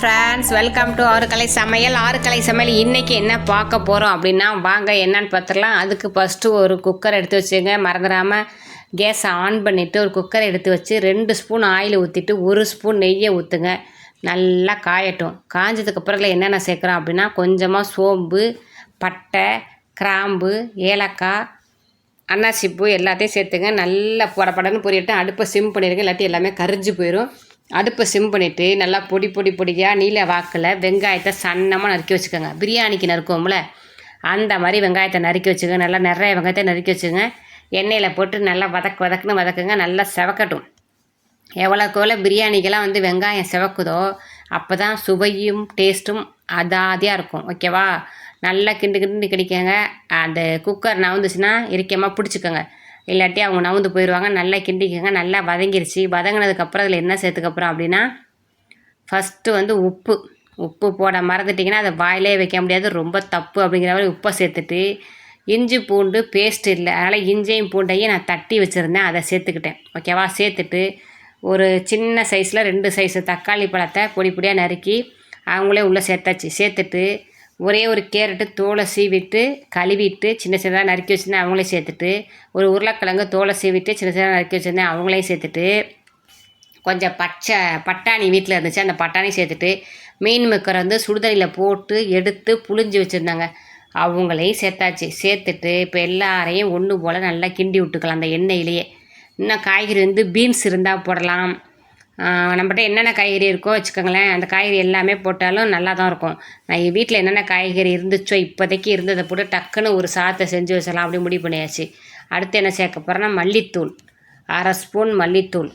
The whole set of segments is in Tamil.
ஃப்ரெண்ட்ஸ் வெல்கம் டு ஆறு கலை சமையல். ஆறு கலை சமையல் இன்றைக்கி என்ன பார்க்க போகிறோம் அப்படின்னா வாங்க என்னன்னு பார்த்துடலாம். அதுக்கு ஃபஸ்ட்டு ஒரு குக்கர் எடுத்து வச்சுங்க. மறந்துடாமல் கேஸை ஆன் பண்ணிவிட்டு ஒரு குக்கரை எடுத்து வச்சு ரெண்டு ஸ்பூன் ஆயில் ஊற்றிட்டு ஒரு ஸ்பூன் நெய்யை ஊற்றுங்க நல்லா காயட்டும். காஞ்சதுக்கு அப்புறம் என்னென்ன சேர்க்குறோம் அப்படின்னா கொஞ்சமாக சோம்பு பட்டை கிராம்பு ஏலக்காய் அன்னாசிப்பூ எல்லாத்தையும் சேர்த்துங்க. நல்லா படப்படன்னு பொரியட்டும். அடுப்பை சிம் பண்ணிடுங்க. இல்லாட்டி எல்லாமே கரிஞ்சு போயிடும் அடுப்பை சிம் பண்ணிவிட்டு நல்லா பொடி பொடி பொடியாக நீல வாக்கில் வெங்காயத்தை சன்னமாக நறுக்கி வச்சுக்கோங்க. பிரியாணிக்கு நறுக்குவோம்ல? அந்த மாதிரி வெங்காயத்தை நறுக்கி வச்சுக்கோங்க. நல்லா நிறைய வெங்காயத்தை நறுக்கி வச்சுங்க எண்ணெயில் போட்டு நல்லா வதக்கு வதக்குன்னு வதக்குங்க. நல்லா செவக்கட்டும். எவ்வளோக்கு எவ்வளோ பிரியாணிக்கெல்லாம் வந்து வெங்காயம் செவக்குதோ அப்போ தான் சுவையும் டேஸ்ட்டும் அதாதியாக இருக்கும். ஓகேவா? நல்லா கிண்டு கிண்டு கிடைக்கங்க அந்த குக்கர் நவுந்துச்சுன்னா இறுக்கியமாக பிடிச்சிக்கோங்க. இல்லாட்டி அவங்க நவுந்து போயிடுவாங்க நல்லா கிண்டிக்கோங்க நல்லா வதங்கிருச்சு. வதங்கினதுக்கப்புறம் அதில் என்ன சேர்த்துக்கப்புறம் அப்படின்னா ஃபஸ்ட்டு வந்து உப்பு. உப்பு போட மறந்துட்டிங்கன்னா அதை வாயிலே வைக்க முடியாது. ரொம்ப தப்பு அப்படிங்கிற மாதிரி உப்பை சேர்த்துட்டு இஞ்சி பூண்டு பேஸ்ட் இல்லை. அதனால் இஞ்சியும் பூண்டையும் நான் தட்டி வச்சுருந்தேன். அதை சேர்த்துக்கிட்டேன். ஓகேவா சேர்த்துட்டு ஒரு சின்ன சைஸில் ரெண்டு சைஸு தக்காளி பழத்தை பொடி பொடியாக நறுக்கி அவங்களே உள்ளே சேர்த்தாச்சு. சேர்த்துட்டு ஒரே ஒரு கேரட்டு தோலை சீவிட்டு கழுவிட்டு சின்ன சின்னதாக நறுக்கி வச்சுருந்தேன் அவங்களையும் சேர்த்துட்டு. ஒரு உருளைக்கிழங்கு தோலை சீவிட்டு சின்ன சின்னதாக நறுக்கி வச்சுருந்தேன் அவங்களையும் சேர்த்துட்டு. கொஞ்சம் பச்சை பட்டாணி வீட்டில் இருந்துச்சு அந்த பட்டாணி சேர்த்துட்டு மீன் மக்கரை வந்து சுடுதண்ணியில் போட்டு எடுத்து புழிஞ்சு வச்சுருந்தாங்க. அவங்களையும் சேர்த்தாச்சு. சேர்த்துட்டு இப்போ எல்லாரையும் ஒன்று போல் நல்லா கிண்டி விட்டுக்கலாம் அந்த எண்ணெயிலேயே. இன்னும் காய்கறி வந்து பீன்ஸ் இருந்தால் போடலாம். நம்மகிட்ட என்னென்ன காய்கறி இருக்கோ வச்சுக்கோங்களேன் அந்த காய்கறி எல்லாமே போட்டாலும் நல்லா தான் இருக்கும். நான் என் வீட்டில் என்னென்ன காய்கறி இருந்துச்சோ இப்போதைக்கு இருந்ததை போட்டு டக்குன்னு ஒரு சாதத்தை செஞ்சு வச்சிடலாம் அப்படி முடிவு பண்ணியாச்சு. அடுத்து என்ன சேர்க்க போகிறேன்னா மல்லித்தூள். அரை ஸ்பூன் மல்லித்தூள்.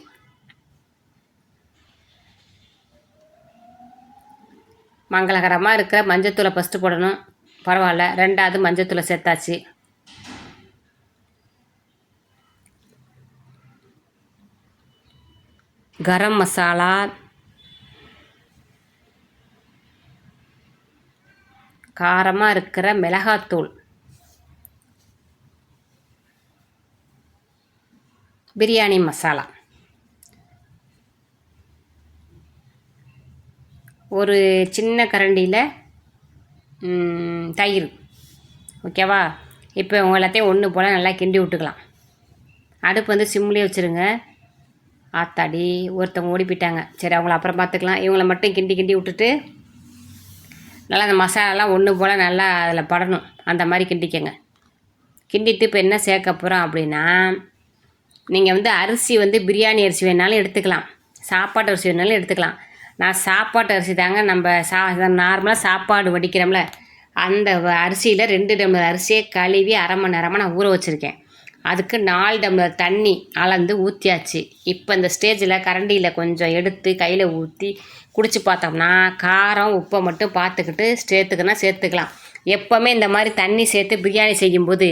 மங்களகரமாக இருக்கிற மஞ்சத்தூளை ஃபஸ்ட்டு போடணும். பரவாயில்ல ரெண்டாவது மஞ்சத்தூளை சேர்த்தாச்சு. கரம் மசாலா காரமாக இருக்கிற மிளகாத்தூள் பிரியாணி மசாலா. ஒரு சின்ன கரண்டியில் தயிர். ஓகேவா? இப்போ உங்கள் எல்லாத்தையும் ஒன்று போல் நல்லா கிண்டி விட்டுக்கலாம். அடுப்பு வந்து சிம்லேயே வச்சுருங்க. ஆத்தாடி ஒருத்தவங்க ஓடி போயிட்டாங்க சரி அவங்கள அப்புறம் பார்த்துக்கலாம். இவங்கள மட்டும் கிண்டி கிண்டி விட்டுட்டு நல்லா அந்த மசாலாலாம் ஒன்று போல் நல்லா அதில் படணும். அந்த மாதிரி கிண்டிக்கங்க. கிண்டிட்டு இப்போ என்ன சேர்க்க போகிறோம் அப்படின்னா நீங்கள் வந்து அரிசி வந்து பிரியாணி அரிசி வேணாலும் எடுத்துக்கலாம். சாப்பாட்டு அரிசி வேணாலும் எடுத்துக்கலாம். நான் சாப்பாட்டு அரிசி தாங்க நம்ம சா நார்மலாக சாப்பாடு வடிக்கிறோம்ல அந்த அரிசியில் ரெண்டு டம்ளர் அரிசியை கழுவி அரை மணி நேரமாக நான் ஊற வச்சுருக்கேன். அதுக்கு நாலு டம்ளர் தண்ணி அளந்து ஊற்றியாச்சு இப்போ இந்த ஸ்டேஜில் கரண்டியில் கொஞ்சம் எடுத்து கையில் ஊற்றி குடிச்சு பார்த்தோம்னா காரம் உப்பை மட்டும் பார்த்துக்கிட்டு சேர்த்துக்கனா சேர்த்துக்கலாம். எப்போவுமே இந்த மாதிரி தண்ணி சேர்த்து பிரியாணி செய்யும்போது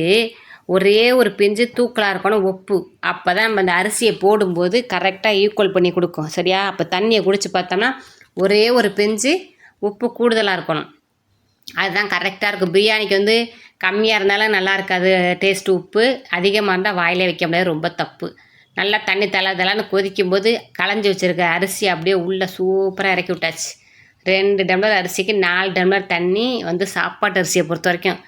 ஒரே ஒரு பிஞ்சு தூக்கலாக இருக்கணும் உப்பு. அப்போ தான் நம்ம அந்த அரிசியை போடும்போது கரெக்டாக ஈக்குவல் பண்ணி கொடுக்கும். சரியா? அப்போ தண்ணியை குடிச்சு பார்த்தோம்னா ஒரே ஒரு பிஞ்சு உப்பு கூடுதலாக இருக்கணும். அதுதான் கரெக்டாக இருக்கும். பிரியாணிக்கு வந்து கம்மியாக இருந்தாலும் நல்லா இருக்காது. டேஸ்ட்டு உப்பு அதிகமாக இருந்தால் வாயிலே வைக்க முடியாது. ரொம்ப தப்பு. நல்லா தண்ணி தலை கொதிக்கும் போது களைஞ்சி வச்சுருக்க அரிசி அப்படியே உள்ளே சூப்பராக இறக்கி விட்டாச்சு. ரெண்டு டம்ளர் அரிசிக்கு நாலு டம்ளர் தண்ணி வந்து சாப்பாட்டு அரிசியை பொறுத்த வரைக்கும்.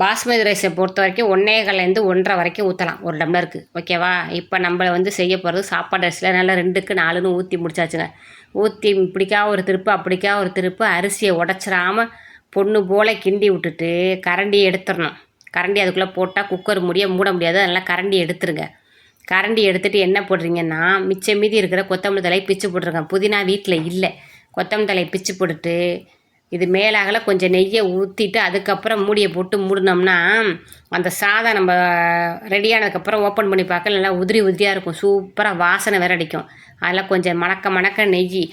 பாஸ்மதி ரைஸை பொறுத்த வரைக்கும் ஒன்றே கலேருந்து ஒன்றரை வரைக்கும் ஊற்றலாம் ஒரு டம்ளருக்கு. ஓகேவா இப்போ நம்மளை வந்து செய்ய போகிறது சாப்பாடு அரிசியில் நல்லா ரெண்டுக்கு நாலுன்னு ஊற்றி முடிச்சாச்சுங்க. ஊற்றி இப்படிக்கா ஒரு திருப்பு அப்படிக்கா ஒரு திருப்பு அரிசியை உடச்சிடாமல் பொண்ணு போல் கிண்டி விட்டுட்டு கரண்டி எடுத்துடணும். கரண்டி அதுக்குள்ளே போட்டால் குக்கர் முடிய மூட முடியாது. அதனால் கரண்டி எடுத்துருங்க. கரண்டி எடுத்துகிட்டு என்ன போடுறீங்கன்னா மிச்சம் மீதி இருக்கிற கொத்தமல்லி தலையை பிச்சு போட்டிருக்கேன் புதினா வீட்டில் இல்லை. கொத்தமல்லி தலையை பிச்சு போட்டுட்டு இது மேலாகல கொஞ்சம் நெய்யை ஊற்றிட்டு அதுக்கப்புறம் மூடியை போட்டு மூடினோம்னா அந்த சாதம் நம்ம ரெடியானதுக்கப்புறம் ஓப்பன் பண்ணி பார்க்க நல்லா உதிரி உதிரியாக இருக்கும். சூப்பராக வாசனை வேற அடிக்கும். அதில் கொஞ்சம் மணக்க மணக்க நெய்.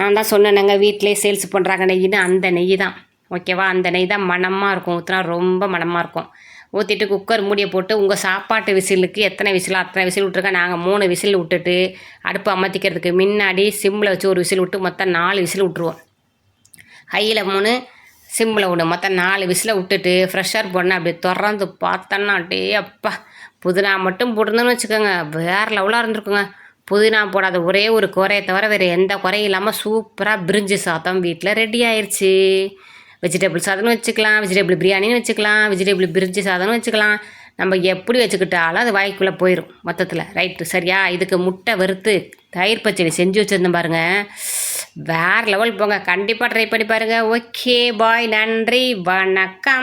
நான் தான் சொன்னேனாங்க வீட்டிலே சேல்ஸ் பண்ணுறாங்க நெய்னு அந்த நெய் தான். ஓகேவா? அந்த நெய் தான் மணமாக இருக்கும். ஊற்றினா ரொம்ப மணமாக இருக்கும். ஊற்றிட்டு குக்கர் மூடியை போட்டு உங்கள் சாப்பாட்டு விசிலுக்கு எத்தனை விசிலோ அத்தனை விசில் விட்ருக்கேன் நாங்கள் மூணு விசில் விட்டுட்டு அடுப்பு அமர்த்திக்கிறதுக்கு முன்னாடி சிம்மில் வச்சு ஒரு விசில் விட்டு மொத்தம் நாலு விசில் விட்ருவோம் ஹையில் மூணு சிம்மில் விடும் மொத்தம் நாலு விசில் விட்டுட்டு ஃப்ரெஷ்ஷர் போடணும் அப்படி திறந்து பார்த்தோன்னா அப்படியே அப்பா! புதினா மட்டும் போட்டுருந்தோன்னு வச்சுக்கோங்க. வேறு லெவலாக இருந்திருக்குங்க. புதினா போடாத ஒரே ஒரு குறையை தவிர வேறு எந்த குறையும் இல்லாமல் சூப்பராக பிரிஞ்சு சாதம் வீட்டில் ரெடி ஆயிடுச்சு வெஜிடபிள் சாதம்னு வச்சுக்கலாம் வெஜிடபிள் பிரியாணின்னு வச்சுக்கலாம் வெஜிடபிள் பிரிஞ்சி சாதம்னு வச்சுக்கலாம். நம்ம எப்படி வச்சுக்கிட்டாலும் அது வாய்க்குள்ளே போயிடும் மொத்தத்தில் ரைட்டு சரியா? இதுக்கு முட்டை வறுத்து தயிர் பச்சடி செஞ்சு வச்சுருந்தேன் பாருங்கள் வேறு லெவல் போங்க. கண்டிப்பாக ட்ரை பண்ணி பாருங்கள் ஓகே பாய் நன்றி. வணக்கம்.